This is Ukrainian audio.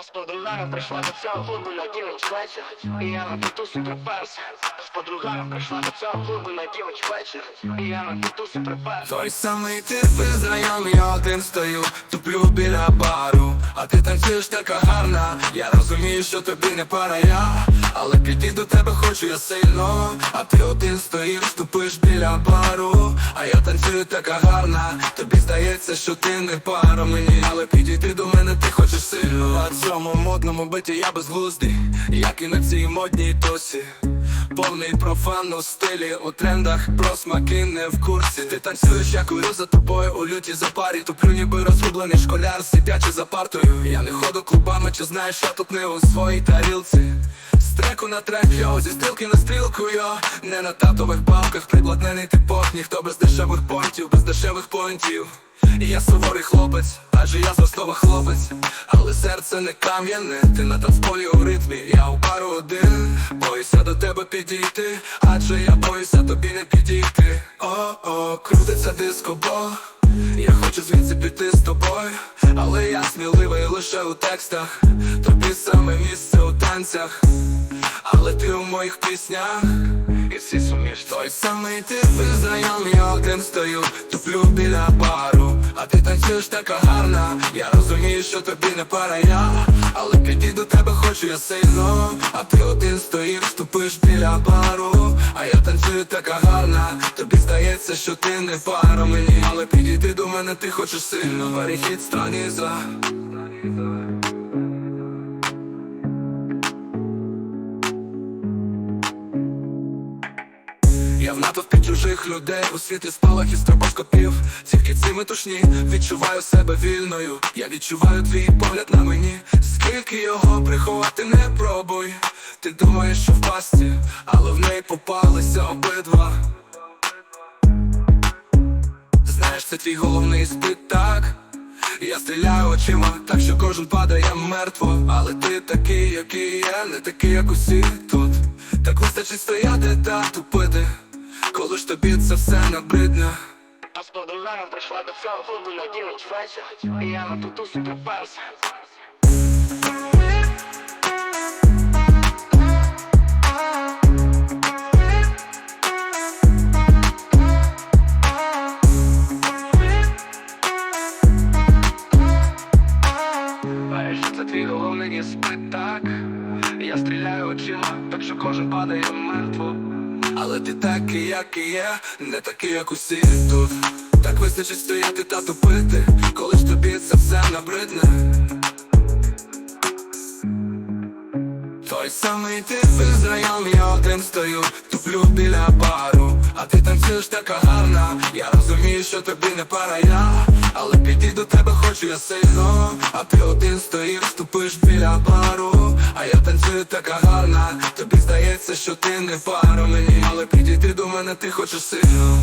А з прийшла до цього клубу на дівоч вечір. І я на тусі приперся. З подругами прийшла до цього клубу на дівоч вечір. І я на тусі приперся. Той самий тип із району, я один стою, туплю біля бару, а ти танцюєш така гарна. Я розумію, що тобі не пара я, але піти до тебе хочу я сильно. А ти один стоїш, тупиш біля бару, а я танцюю така гарна. Тобі здається, що ти не пара мені, але підійти до мене ти хочеш сильно. На цьому модному биті я безглуздий, як і на цій модній досі. Повний профан у стилі, у трендах про смаки не в курсі. Ти танцюєш, я курю за тобою у люті запарі Туплю ніби розгублений школяр, сидячи за партою. Я не ходу клубами, чи знаєш, я тут не у своїй тарілці. Треку на трек, йо, зі стрілки на стрілку, йо Не на татових бабках, приблотнений типок Ніхто без дешевих понтів, без дешевих понтів І я суворий хлопець, адже я з Ростова хлопець. Але серце не кам'яне, ти на танцполі у ритмі Я у пару один, боюся до тебе підійти Адже я боюся тобі не підійти. О-о, крутиться диско, бо я хочу звідси піти з тобою, але я сміливий лише у текстах, тобі саме місце у танцях, але ти у моїх піснях, і всі суміш той самий ти знайомий, я один стою, туплю біля бару, а ти танцюєш така гарна. Я розумію, що тобі не пара я, але підійти до тебе хочу я сильно, а ти один стоїш, тупиш біля бару, а я танцюю така гарна. Тобі здається, що ти не пара мені, але підійти до мене ти хочеш сильно. Перехід страні Я в натовпі чужих людей у світлі спалах і стробоскопів Тільки ці метушні відчуваю себе вільною. Я відчуваю твій погляд на мені. Скільки його приховати не пробуй. Ти думаєш, що в пасті, але в неї попалися обидва. Знаєш, це твій головний іспит, так Я стріляю очима, так що кожен падає мертво Але ти такий, який я, не такий, як усі тут Так вистачить стояти та тупити тобі це все набридне А з подругами прийшла до цього клубу на дівич вечір І я на тутусі приперся твій головний іспит, так. Я стріляю очима, так що кожен падає мертво Але ти такий, як і я, не такий, як усі тут. Так вистачить стояти та тупити, коли ж тобі це все набридне. Той самий ти знайомий, я один стою, туплю біля бару, а ти танцюєш така гарна. Я розумію, що тобі не пара я, але підійти до тебе хочу я сильно, а ти один стоїш, тупиш біля бару, а я танцюю така гарна. Тобі здається, що ти не пара мені, але підійти до мене ти хочеш сильно.